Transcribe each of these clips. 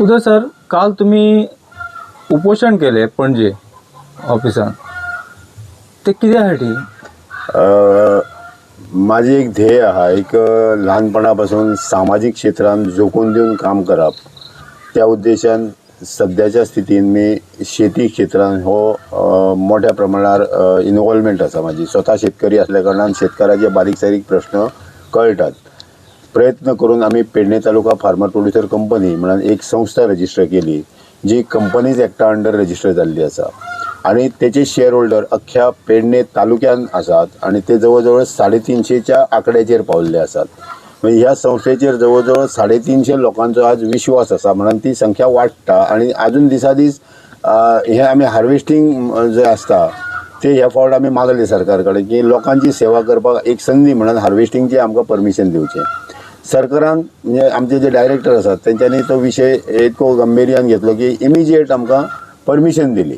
उदय sir काल तुम्ही उपोषण केले पणजे ऑफिसान ते कित्यासाठी? माझी एक ध्येय हा एक लहानपणापासून सामाजिक सामाजीक क्षेत्रांत झोकून दिवन काम करप त्या उद्देशान सद्याच्या स्थितीन मी शेती क्षेत्रान हो मोठ्या प्रमाणार इन्वॉल्वमेंट आसा माझी स्वता शेतकरी असल्या कारणान शेतकाराचे बारीक सारीक प्रश्न कळटात प्रयत्न करून आम्ही Pedne taluka farmer producer company म्हणून एक संस्था रजिस्टर केली जी कंपनीज एकटा अंडर रजिस्टर जाल्ली आसा आणि त्याचे शेअर होल्डर अख्ख्या पेडणे तालुक्यान आसात आणि ते जवळ साडे तीनशेच्या आकड्याचेर पावल्ले आसात म्हणजे ह्या संस्थेचेर जवळ साडेतीनशे लोकांचो आज विश्वास आसा म्हणून ती संख्या वाडटा आणि अजून दिसा दीस हे आम्ही हार्वेस्टिंग जे असता ते ह्या फावट आमी मागले सरकार कडेन की लोकांची सेवा करपाक एक संदी म्हणून हार्वेस्टिंगची आमकां परमिशन दिवचें सरकारान म्हणजे आमचे जे डायरेक्टर आसात तेंच्यांनी तो विशय इतको गंभीर्यान घेतलो की इमिजिएट आमकां परमिशन दिली.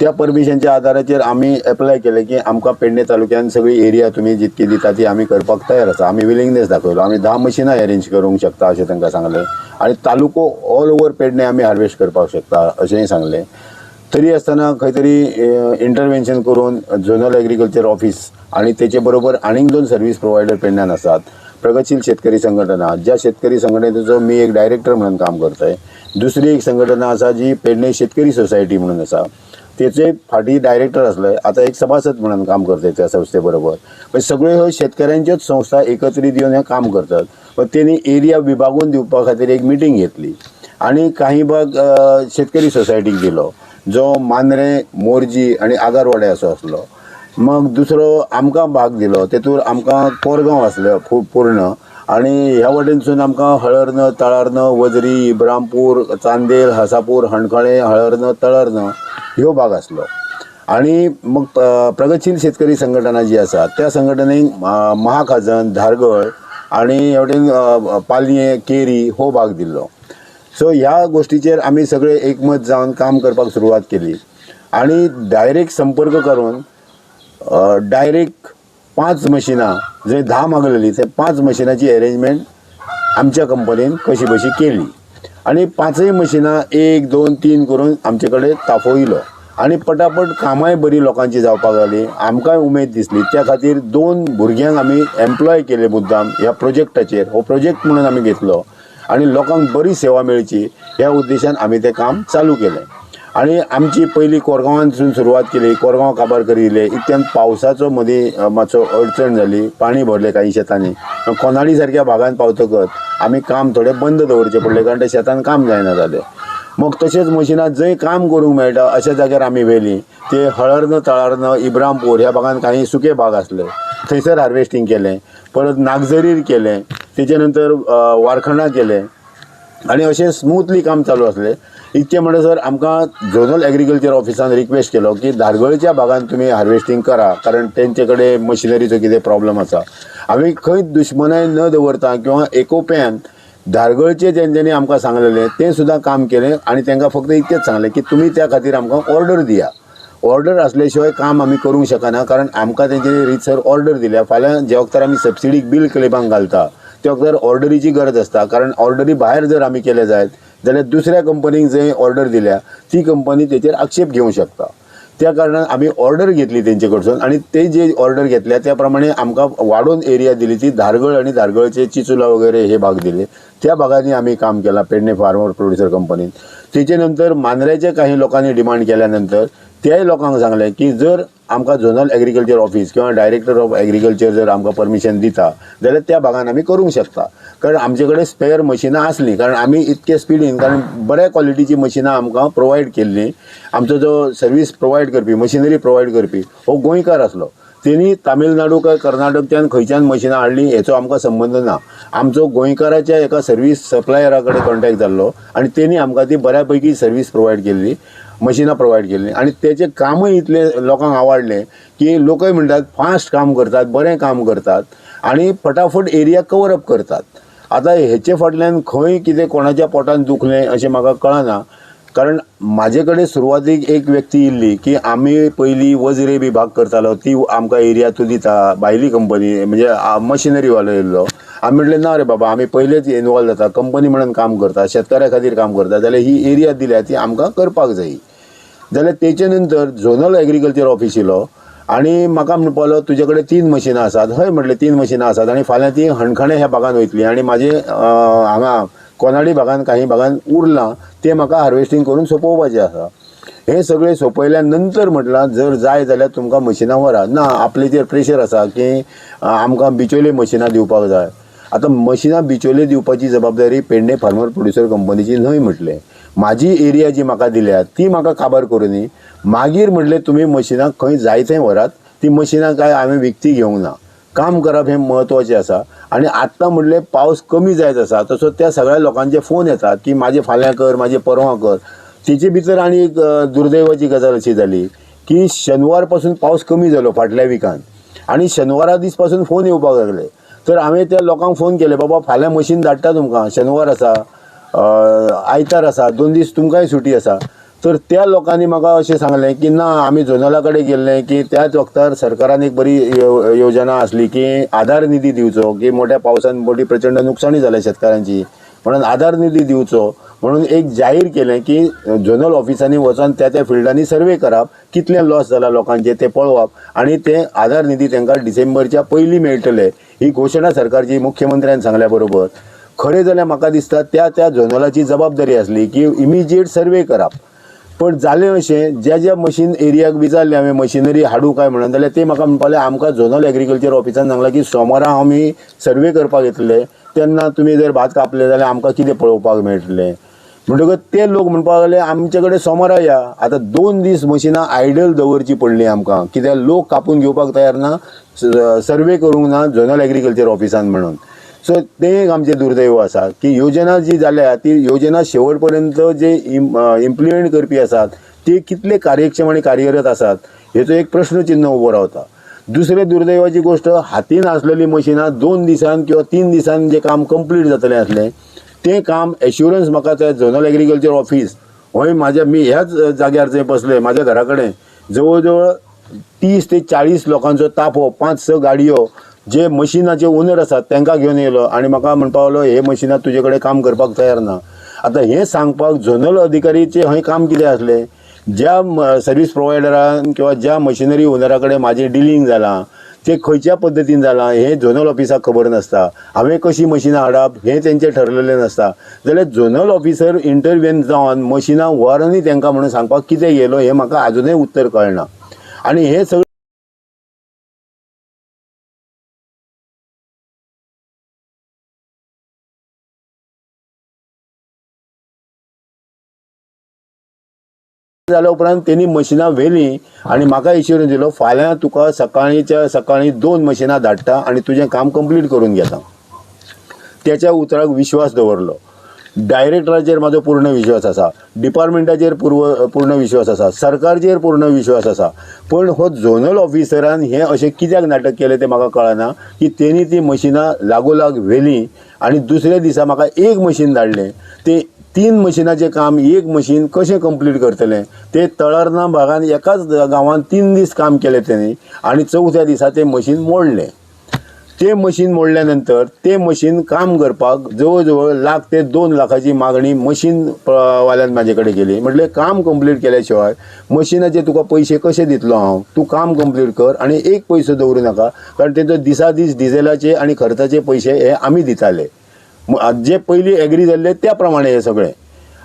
त्या परमिशनच्या आदाराचेर आमी एप्लाय केलें की आमकां पेडणे तालुक्यान सगळी एरिया तुमी जितकी दिता ती आमी करपाक तयार आसा. आमी विलिंगनेस दाखयलो आमी धा मशिनां अरेंज करूंक शकता अशें तांकां सांगलें. आनी तालुको ऑल ओवर पेडणे आमी हार्वेस्ट करपाक शकता अशेंय सांगलें. तरी आसतना खंय तरी इंटरवेन्शन करून झोनल एग्रीकल्चर ऑफिस आणि त्याचे बरोबर आनीक दोन सर्व्हिस प्रोवायडर पेडण्यान आसात प्रगतशील शेतकरी संघटना ज्या शेतकरी संघटनेचो मी एक डायरेक्टर म्हणून काम करतोय. दुसरी एक संघटना आसा जी पेडणे शेतकरी सोसायटी म्हणून आसा तेचे फाटी डायरेक्टर असले आता एक सभासद म्हणून काम करते त्या संस्थे बरोबर पण सगळ्यो ह्यो शेतकऱ्यांच्योच संस्था एकत्रित येऊन हे काम करतात. पण त्यांनी एरिया विभागून दिवपा खातीर एक मिटींग घेतली. आणि काही भाग शेतकरी सोसायटीक दिलो जो मांद्रे मोरजी आणि आगारवाडे असो असलो. मग दुसरो आमकां भाग दिलो. तेतूर आमकां कोरगांव आसलो पूर्ण. आणि ह्या वटेनसून आमकां हळर्न तळार्न वजरी इब्रामपूर चांदेल हासापूर हणखळे हळर्न तळर्न ह्यो भाग आसलो. आणि मग प्रगतशील शेतकरी संघटना जी आसा त्या संघटनेक महाखाजन धारगळ आणि ह्या वटेन पालये केरी हो भाग दिल्लो. सो ह्या गोष्टीचेर आमी सगळे एकमत जावन काम करपाक सुरवात केली. आणि डायरेक्ट संपर्क करून डायरेक्ट पांच मशिनां जंय धा मागलेली ते पांच मशिनाची अरेंजमेंट आमच्या कंपनीन कशी बशी केली. आणि पांचय मशिनां एक दोन तीन करून आमचे कडेन ताफो आणि पटापट कामाय बरी लोकांची जावपाक लागलीं. आमकांय उमेद दिसली. त्या खातीर दोन भुरग्यांक आमी एम्प्लॉय केले मुद्दाम ह्या प्रोजेक्टाचेर हो प्रोजेक्ट म्हणून आमी घेतलो. आणि लोकांक बरी सेवा मेळची. ह्या उद्देशान आमी तें काम चालू केलें आणि आमची पहिली कोरगांवांसून सुरवात केली. कोरगांव काबार करी दिले इतक्यान पावसाचो मदीं मातसो अडचण जाली पाणी भरलें काही शेतांनी. कोनाडी सारक्या भागांत पावतकच आमी काम थोडें बंद दवरचें पडलें कारण त्या शेतान काम जायना जालें मग तशेंच मशिनात जंय काम करूंक मेळटा अशा जाग्यार आमी व्हेली. ते हळर्न तळार्न इब्रामपूर ह्या भागांत काही सुके भाग आसले. थंयसर हार्वेस्टिंग केलें. परत नागझरीर केलें. तेचे नंतर अ, वारखणा केलें. आणि अशें स्मुथली काम चालू असले इतकें म्हणसर आमकां झोनल एग्रीकल्चर ऑफिसान रिक्वेस्ट केलो की धारगळच्या भागांत तुमी हार्वेस्टिंग करा कारण तेंचे कडेन मशिनरीचो कितें प्रॉब्लम आसा आमी खंय दुश्मनाय न दवरता किंवा एकोप्यान धारगळचे जेंच्यांनी आमकां सांगलेलें तें सुद्दां काम केलें आनी तांकां फक्त इतकेंच सांगलें की तुमी त्या खातीर आमकां ऑर्डर दिया. ऑर्डर असल्या शिवाय काम आमी करूंक शकना कारण आमकां तेंच्यांनी रितसर ऑर्डर दिल्या. फाल्यां जे वखदार आमी सबसिडीक बील क्लेमाक घालता त्या वखदार ऑर्डरीची गरज आसता कारण ऑर्डरी भायर जर आमी केले जायत जाल्यार दुसऱ्या कंपनीक जंय ऑर्डर दिल्या ती कंपनी तेचेर आक्षेप घेवंक शकता. त्या कारणान आमी ऑर्डर घेतली तेंचे कडसून आनी ते जे ऑर्डर घेतल्या त्या प्रमाणे आमकां वाडोवन एरिया दिली ती धारगळ आनी धारगळचे चिचुला वगैरे हे भाग दिले. त्या भागांनी आमी काम केलां पेडणे फार्मर प्रोड्युसर कंपनीन तेचे नंतर मांद्र्याच्या काही लोकांनी डिमांड केल्यानंतर त्याय लोकांक सांगलें की जर आमकां झोनल एग्रीकल्चर ऑफिस किंवा डायरेक्टर ऑफ एग्रीकल्चर जर आमकां परमिशन दिता जाल्यार त्या भागान आमी करूंक शकता. कारण आमचे कडेन स्पेअर मशिनां आसलीं कारण आमी इतके स्पिडीन कारण बऱ्या क्वॉलिटीची मशिनां आमकां प्रोवायड केल्लीं. आमचो जो सर्वीस प्रोवायड करपी मशिनरी प्रोवायड करपी हो गोंयकार आसलो. तेणी तामिळनाडू काय कर्नाटकच्यान खंयच्यान मशिनां हाडलीं हेचो आमकां संबंद ना. आमचो गोंयकाराच्या एका सर्वीस सप्लायरा कडेन कॉन्टॅक्ट जाल्लो आनी तेणी आमकां ती बऱ्या पैकी सर्वीस प्रोवायड केल्ली मशिनां प्रोवायड केल्लीं. आनी तेचें कामूय इतलें लोकांक आवडलें की लोकय म्हणटात फास्ट काम करतात बरें काम करतात आनी फटाफट एरिया कवर अप करतात. आतां हेचे फाटल्यान खंय कितें कोणाच्या पोटान दुखलें अशें म्हाका कळना. कारण म्हाजे कडेन सुरवातीक एक व्यक्ती येयल्ली की आमी पयलीं वजरे बी भाग करतालो ती आमकां एरिया तूं दिता भायली कंपनी म्हणजे मशिनरीवालो येयल्लो आमी म्हणलें ना रे बाबा आमी पयलेच इनवॉल्व जाता कंपनी म्हणून काम करता शेतकऱ्या खातीर काम करता जाल्यार ही एरिया दिल्या ती आमकां करपाक जायी. जाल्यार तेचे नंतर झोनल एग्रीकल्चर ऑफिस येयलो आनी म्हाका म्हणपालो तुजे कडेन तीन मशिनां आसात हय म्हटलें तीन मशिनां आसात आनी फाल्यां ती हणखणे ह्या भागान वयतली. आनी म्हाजे हांगा कोनाडी भागान काही भागान उरलां ते म्हाका हार्वेस्टींग करून सोंपोवपाचें आसा. हे सगळें सोंपयल्या नंतर म्हटलां जर जाय जाल्यार तुमकां मशिनां व्हरात ना आपलेचेर प्रेशर आसा की आमकां बिचोले मशिनां दिवपाक जाय. आतां मशिनां बिचोले दिवपाची जबाबदारी पेडणे फार्मर प्रोड्युसर कंपनीची न्हय म्हटलें. म्हाजी एरिया जी म्हाका दिल्या ती म्हाका काबार करुनी. मागीर म्हटलें तुमी मशिनां खंय जाय थंय व्हरात ती मशिनां काय हांवें विकती घेवंक ना. काम करप हें म्हत्वाचें आसा. आनी आत्तां म्हणलें पावस कमी जायत आसा तसो त्या सगळ्या लोकांचे फोन येतात की म्हाजें फाल्यां कर म्हाजे परवां कर. तेचे भितर आनी एक दुर्दैवाची गजाल अशी जाली की शेनवारपासून पावस कमी जालो फाटल्या विकान आनी शेनवारा दीसपासून फोन येवपाक लागले. तर हांवें त्या लोकांक फोन केले बाबा फाल्यां मशीन धाडटा तुमकां शेनवार आसा आयतार आसा दोन दीस तुमकांय सुटी आसा. तर त्या लोकांनी म्हाका अशें सांगलें की ना आमी झोनला कडेन गेल्ले की त्याच वक्तार सरकारान एक बरी यो- योजना आसली की आधार निधी दिवचो की मोठ्या पावसान मोठी प्रचंड नुकसाणी जाल्या शेतकारांची म्हणून आधार निधी दिवचो म्हणून एक जाहीर केलें की झोनल ऑफिसांनी वचोन त्या त्या फिल्डांनी सर्वे करप कितलें लॉस जाला लोकांचे ते पळोवप. आनी ते आधार निधी तांकां डिसेंबरच्या पयलीं मेळटले. ही घोशणा सरकारची मुख्यमंत्र्यान सांगल्या बरोबर खरें जाल्यार म्हाका दिसता त्या त्या झोनलाची जबाबदारी आसली की इमिजिएट सर्वे करप. पण जालें अशें ज्या ज्या मशीन एरियाक विचारलें हांवें मशिनरी हाडूं काय म्हणून जाल्यार ते म्हाका म्हणपालें आमकां झोनल एग्रीकल्चर ऑफिसान सांगलां की सोमारा आमी सर्वे करपाक येतले तेन्ना तुमी जर भात कापले जाल्यार आमकां कितें पळोवपाक मेळटलें? म्हणटकच ते लोक म्हणपाक लागले आमचे कडेन सोमारा या. आतां दोन दीस मशिनां आयडल दवरची पडली आमकां. कित्याक लोक कापून घेवपाक तयार ना सर्वे करूंक ना झोनल एग्रीकल्चर ऑफिसान म्हणून. सो तें एक आमचें दुर्दैव आसा की योजना जी जाल्या ती योजना शेवट पर्यंत जे इम्प्लिमेंट करपी आसात ते कितले कार्यक्षम आनी कार्यरत आसात हेचो एक प्रश्नचिन्ह उबो रावता. दुसरे दुर्दैवाची गोश्ट हातीन आसलेली मशिनां दोन दिसान किंवा तीन दिसान जे काम कंप्लीट जातलें आसलें तें काम एश्युरंस म्हाका त्या झोनल एग्रीकल्चर ऑफिस हय म्हाज्या मी ह्याच जाग्यार थंय बसले म्हाज्या घरा कडेन जवळ जवळ तीस ते चाळीस लोकांचो तापो पांच स गाडयो जे मशिनाचे ओनर आसात तांकां घेवन येयलो आनी म्हाका म्हणपाक लागलो हे मशिनां तुजे कडेन काम करपाक तयार ना. आतां हें सांगपाक झोनल अधिकारीचे हय काम कितें आसलें ज्या सर्वीस प्रोवायडरान किंवा ज्या मशिनरी ओनरा कडेन म्हाजें डिलींग जालां ते खंयच्या पद्दतीन जालां हें झोनल ऑफिसाक खबर नासता. हांवें कशीं मशिनां हाडप हें तेंचें ठरलेलें नासता. जाल्यार झोनल ऑफिसर इंटरव्हेन जावन मशिनां व्हर आनी तांकां म्हणून सांगपाक कितें गेलो हें म्हाका आजुनूय उत्तर कळना. आनी हें सगळें जाल्या उपरांत तेणी मशिनां व्हेलीं आनी म्हाका इश्युरन्स दिलो. फाल्यां तुका सकाळींच्या सकाळीं दोन मशिनां धाडटा आनी तुजें काम कंप्लीट करून घेता. त्याच्या उतराक विश्वास दवरलो. डायरेक्टराचेर म्हाजो पूर्ण विश्वास आसा. डिपार्टमेंटाचेर पूर्व पूर्ण विश्वास आसा. सरकारचेर पूर्ण विश्वास आसा. पण हो झोनल ऑफिसरान हें अशें कित्याक नाटक केलें तें म्हाका कळना की तेणी ती मशिनां लागोलाग व्हेलीं आनी दुसऱ्या दिसा म्हाका एक मशीन धाडलें. तें तीन मशिनाचें काम एक मशीन कशें कंप्लीट करतलें? ते तळारना भागान एकाच गांवांत तीन दीस काम केलें तेणी आनी चवथ्या दिसा तें मशीन मोडलें. तें मशीन मोडल्या नंतर तें मशीन काम करपाक जवळ जवळ लाख ते दोन लाखाची मागणी मशीन वाल्यान म्हाजे कडेन केली म्हटलें काम कंप्लीट केल्या शिवाय मशिनाचे तुका पयशे कशे दितलो हांव? तूं काम कंप्लीट कर आनी एक पयसो दवरूं नाका कारण तेचो दिसा दीस डिझेलाचे आनी खर्चाचे पयशे हे आमी दिताले. जे पयलीं एग्री जाल्ले त्या प्रमाणे हे सगळें.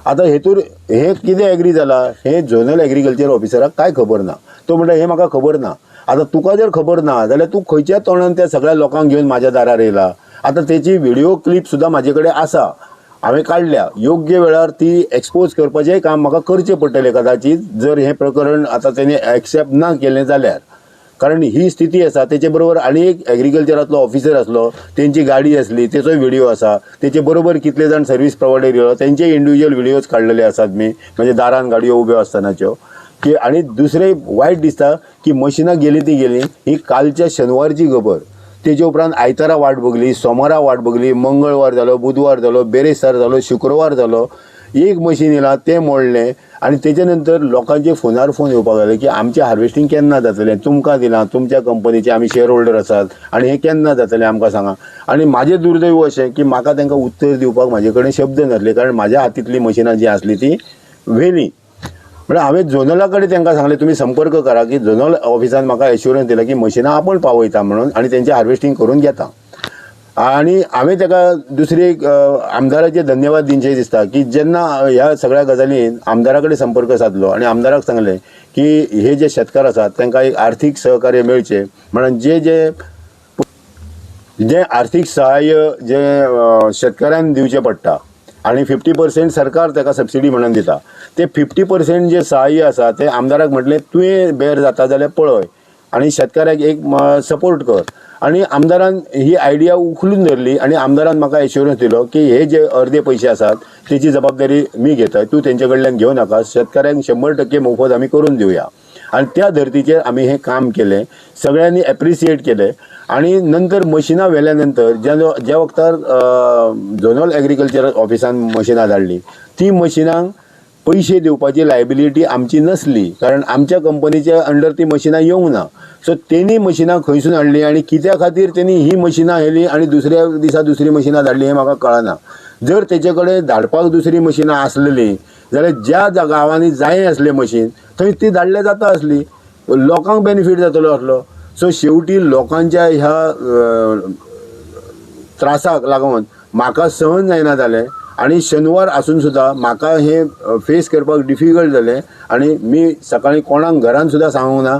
आतां हेतूर हे कितें एग्री जाला हे झोनल एग्रीकल्चर ऑफिसराक कांय खबर ना? तो म्हणटा हे म्हाका खबर ना. आतां तुका जर खबर ना जाल्यार तूं खंयच्या तोंडान त्या सगळ्या लोकांक घेवन म्हाज्या दारार येयला आतां तेची व्हिडिओ क्लिप सुद्दां म्हाजे कडेन आसा. हांवें काडल्या योग्य वेळार ती एक्सपोज करपाचेंय काम म्हाका करचें पडटलें कदाचीत जर हें प्रकरण आतां तेणी एक्सेप्ट ना केलें जाल्यार. कारण ही स्थिती आसा तेचे बरोबर आनी एक एग्रीकल्चरांतलो ऑफिसर आसलो तेंची गाडी आसली तेचोय व्हिडिओ आसा तेचे बरोबर कितले जाण सर्वीस प्रोवायडर येयलो तेंचे इंडिविज्युअल व्हिडिओज काडलेले आसात मी. म्हणजे दारान गाडयो उब्यो आसतनाच्यो की आनी दुसरें वायट दिसता की मशिनां गेली ती गेली ही कालच्या शेनवारची खबर तेजे उपरांत आयतारा वाट बगली सोमारा वाट बगली मंगळवार जालो बुधवार जालो बेरेस्तार जालो शुक्रवार जालो एक मशीन येला तें मोडलें आनी तेच्या नंतर लोकांचे फोनार फोन येवपाक लागले की आमचें हार्वेस्टिंग केन्ना जातलें? तुमकां दिलां तुमच्या कंपनीचे आमी शेअर होल्डर आसात आनी हें केन्ना जातलें? आमकां सांगा. आनी म्हाजें दुर्दैव अशें की म्हाका तांकां उत्तर दिवपाक म्हाजे कडेन शब्द नासले कारण म्हाज्या हातींतली मशिनां जी आसली ती व्हेली. म्हणजे हांवें झोनला कडेन तांकां सांगलें तुमी संपर्क करा की झोनल ऑफिसान म्हाका एश्युरन्स दिला की मशिनां आपूण पावयता म्हणून आनी तेंचें हार्वेस्टिंग करून घेता. आनी हांवें ताका दुसरी एक आमदाराचे धन्यवाद दिनचे दिसता की जेन्ना ह्या सगळ्या गजालीन आमदारा कडेन संपर्क साधलो आनी आमदाराक सांगलें की हे जे शेतकार आसात तांकां एक आर्थीक सहकार्य मेळचें. म्हणून जे जे जे आर्थीक सहाय्य जे अ, शेतकऱ्यांक दिवचें पडटा आनी फिफ्टी पर्सेंट सरकार ताका सबसिडी म्हणून दिता ते फिफ्टी पर्सेंट जे सहाय्य आसा ते आमदाराक म्हटलें तुवें बेर जाता जाल्यार पळय. आनी शेतकाऱ्याक एक सपोर्ट कर. आनी आमदारान ही आयडिया उखलून धरली आनी आमदारान म्हाका एश्युरन्स दिलो की हे जे अर्दे पयशे आसात तेची जबाबदारी मी घेताय. तूं तेंचे कडल्यान घेवं नाका शेतकऱ्यांक शंबर टक्के मोफत आमी करून दिवया आनी त्या धर्तीचेर आमी हें काम केलें. सगळ्यांनी एप्रिसिएट केलें. आनी नंतर मशिनां व्हेल्या नंतर ज्या ज्या वक्तार झोनल एग्रीकल्चर ऑफिसान मशिनां धाडली ती मशिनांक पयशे दिवपाची लायबिलिटी आमची नसली कारण आमच्या कंपनीच्या अंडर ती मशिनां येवंक ना. सो तेणी मशिनां खंयसून हाडली आनी कित्या खातीर तेणी ही मशिनां व्हेली आनी दुसऱ्या दिसा दुसरी मशिनां धाडली हें म्हाका कळना. जर तेजे कडेन धाडपाक दुसरी मशिनां आसलेली जाल्यार ज्या जा- गांवांनी जाय आसलें मशीन थंय ती धाडलें जाता आसली लोकांक बेनिफीट जातलो आसलो सो शेवटी लोकांच्या ह्या त्रासाक लागून म्हाका सहन जायना जालें. आनी शेनवार आसून सुद्दां म्हाका हें फेस करपाक डिफिकल्ट जालें. आनी मी सकाळीं कोणाक घरान सुद्दां सांगूंक ना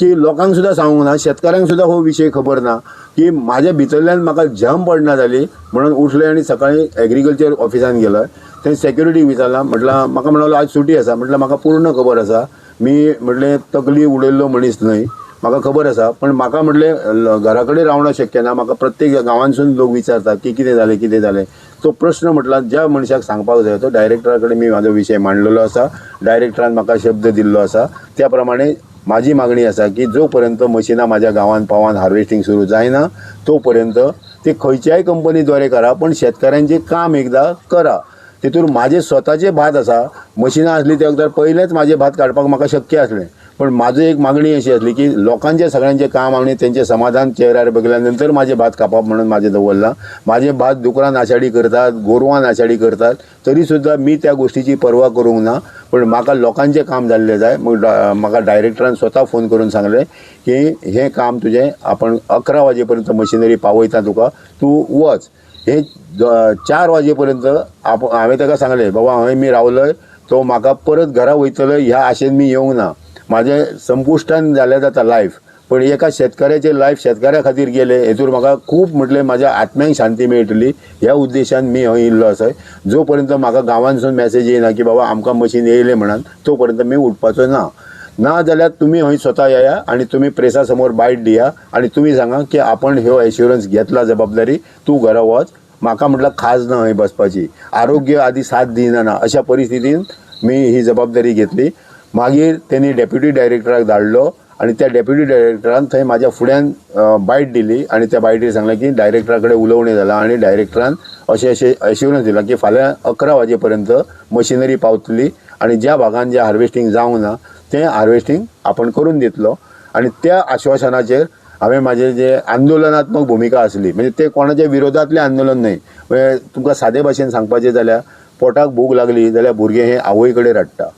की लोकांक सुद्दां सांगूंक ना शेतकाऱ्यांक सुद्दां हो विशय खबर ना की म्हाज्या भितरल्यान म्हाका जम पडना जाली. म्हणून उठलें आनी सकाळीं एग्रीकल्चर ऑफिसान गेलो. थंय सेक्युरिटी विचारला म्हटलं म्हाका म्हणलो आज सुटी आसा. म्हटलं म्हाका पूर्ण खबर आसा. मी म्हटलें तकली उडयल्लो मनीस न्हय. म्हाका खबर आसा. पण म्हाका म्हटलें घरा कडेन रावणं शक्य ना. म्हाका प्रत्येक गांवांसून लोक विचारतात की कितें जालें कितें जालें तो प्रश्न म्हटला ज्या मनशाक सांगपाक जाय तो डायरेक्टरा कडेन मी म्हाजो विशय मांडलेलो आसा डायरेक्टरान म्हाका शब्द दिल्लो आसा त्या प्रमाणे म्हाजी मागणी आसा की जो पर्यंत मशिनां म्हाज्या गांवांत पावान हार्वेस्टिंग सुरू जायना तो पर्यंत ते खंयच्याय कंपनीद्वारे करा पण शेतकऱ्यांचें काम एकदां करा. तितून माझे स्वताचे भात आसा मशिनां आसली त्या वक्तार पयलेंच म्हाजे भात काडपाक म्हाका शक्य आसलें. पण म्हाजो एक मागणी अशी आसली की लोकांचे सगळ्यांचे काम आणि तेंचे समाधान चेहऱ्यार बघितल्यानंतर नंतर भात कापप म्हणून म्हाजें दवरलां माझे भात दुकरां नाशाडी करतात गोरवां नाशाडी करतात. तरी सुद्दां मी त्या गोष्टीची पर्वा करूंक ना. पण म्हाका लोकांचें काम जाल्लें जाय मग डा- म्हाका डायरेक्टरान स्वता फोन करून सांगलें की हें काम तुजें आपण अकरा वाजे पर्यंत मशिनरी पावयता तुका. तूं वच. हे चार वाजे पर्यंत आप हांवें ताका सांगलें बाबा हांवें मी रावलय. तो म्हाका परत घरा वयतलो ह्या आशेन मी येवंक ना. म्हाजें संपुश्टान जालें जाता लायफ पण एका शेतकऱ्याचे लायफ शेतकऱ्या खातीर गेलें हेतूर म्हाका खूब म्हटलें म्हज्या आत्म्यांक शांती मेळटली. ह्या उद्देशान मी हय इल्लो आसय जो पर्यंत म्हाका गांवांसून मॅसेज येयना की बाबा आमकां मशीन येयलें म्हणून तो पर्यंत मी उठपाचो ना. ना जाल्यार तुमी हय स्वता येया आनी तुमी प्रेसा समोर बायट दिया आनी तुमी सांगा की आपण ह्यो एश्युरन्स घेतला जबाबदारी तूं घरा वच. म्हाका म्हटलं खाज ना हय बसपाची. आरोग्य आदी साथ दिना ना. अशा परिस्थितीन मी ही जबाबदारी घेतली. मागीर तेणी डेप्युटी डायरेक्टराक धाडलो आनी त्या डेप्युटी डायरेक्टरान थंय म्हाज्या फुड्यान बायट दिली आनी त्या बायटीर सांगलें की डायरेक्टरा कडेन उलोवणें जालां आनी डायरेक्टरान अशें अशें एश्युरन्स दिला की फाल्यां अकरा वाजे पर्यंत मशिनरी पावतली आनी ज्या भागान जें हार्वेस्टिंग जावंक ना तें हार्वेस्टिंग आपण करून दितलो. आनी त्या आश्वासनाचेर हांवें म्हाजें जें आंदोलनात्मक भुमिका आसली म्हणजे ते कोणाच्या विरोधांतलें आंदोलन न्हय म्हणजे तुमकां सादे भाशेन सांगपाचें जाल्यार पोटाक भूक लागली जाल्यार भुरगें हें आवय कडेन रडटा.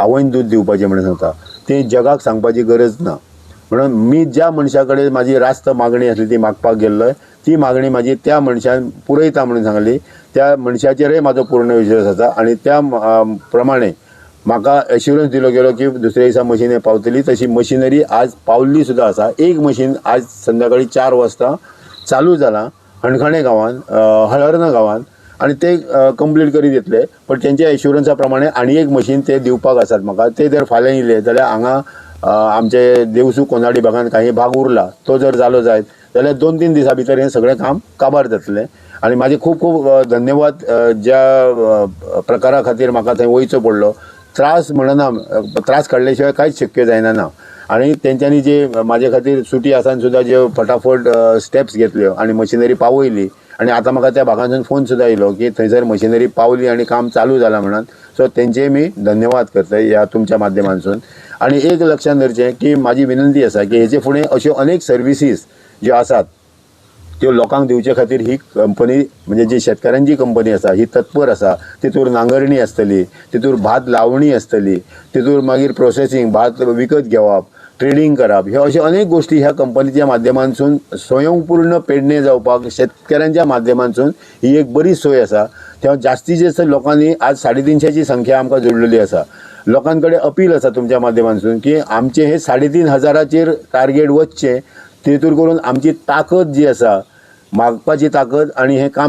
आवयन दूद दिवपाचें म्हणून सांगता तें जगाक सांगपाची गरज ना. म्हणून मी ज्या मनशा कडेन म्हाजी रास्त मागणी आसली ती मागपाक गेल्लो ती मागणी म्हाजी त्या मनशान पुरयता म्हणून सांगली. त्या मनशाचेरय म्हाजो पूर्ण विश्वास आसा आनी त्या प्रमाणे म्हाका एश्युरन्स दिलो गेलो की दुसऱ्या दिसा मशीन पावतली. तशी मशिनरी आज पावल्ली सुद्दां आसा. एक मशीन आज संध्याकाळी चार वाजता चालू जालां हणखणे गांवान हळर्ना गांवांत गांवान. आनी ते कंप्लीट करी दितले पण तेंच्या एश्युरन्सा प्रमाणे आनी एक मशीन ते दिवपाक आसात म्हाका ते जर फाल्यां येयले जाल्यार हांगा आमचे देवसू कोनाडी भागान काही भाग उरला तो जर जालो जायत जाल्यार दोन तीन दिसां भितर हें सगळें काम काबार जातलें. आनी माझे खूब खूब धन्यवाद ज्या प्रकारा खातीर म्हाका थंय वयचो पडलो. त्रास म्हणना त्रास काडल्या शिवाय कांयच शक्य जायना ना. आनी तेंच्यांनी जे म्हाजे खातीर सुटी आसान सुद्दां ज्यो फटाफट स्टेप्स घेतल्यो आनी मशिनरी पावयली आनी आतां म्हाका त्या भागांतून फोन सुद्दां येयलो की थंयसर मशिनरी पावली आनी काम चालू जालां म्हणून सो तेंचेय मी धन्यवाद करता ह्या तुमच्या माध्यमांतसून आनी एक लक्षात धरचें की म्हाजी विनंती आसा की हेचे फुडें अश्यो अनेक सर्विसीस ज्यो आसात त्यो लोकांक दिवचे खातीर ही कंपनी म्हणजे जी शेतकऱ्यांची कंपनी आसा ही तत्पर आसा तितूर नांगरणी आसतली तितूर भात लावणी आसतली तितूर मागीर प्रोसेसींग भात विकत घेवप ट्रेडींग करप ह्यो अश्यो अनेक गोश्टी ह्या कंपनीच्या माध्यमांतसून स्वयंपूर्ण पेडणे जावपाक शेतकऱ्यांच्या माध्यमांतसून ही एक बरी सोय आसा तेव्हा जास्तीत जास्त लोकांनी आज साडे तिनशाची संख्या आमकां जोडलेली आसा लोकां कडेन अपील आसा तुमच्या माध्यमांसून की आमचे हे साडे तीन हजाराचेर टार्गेट वचचें तेतूर करून आमची ताकद जी आसा मागपाची ताकद आणि हे काम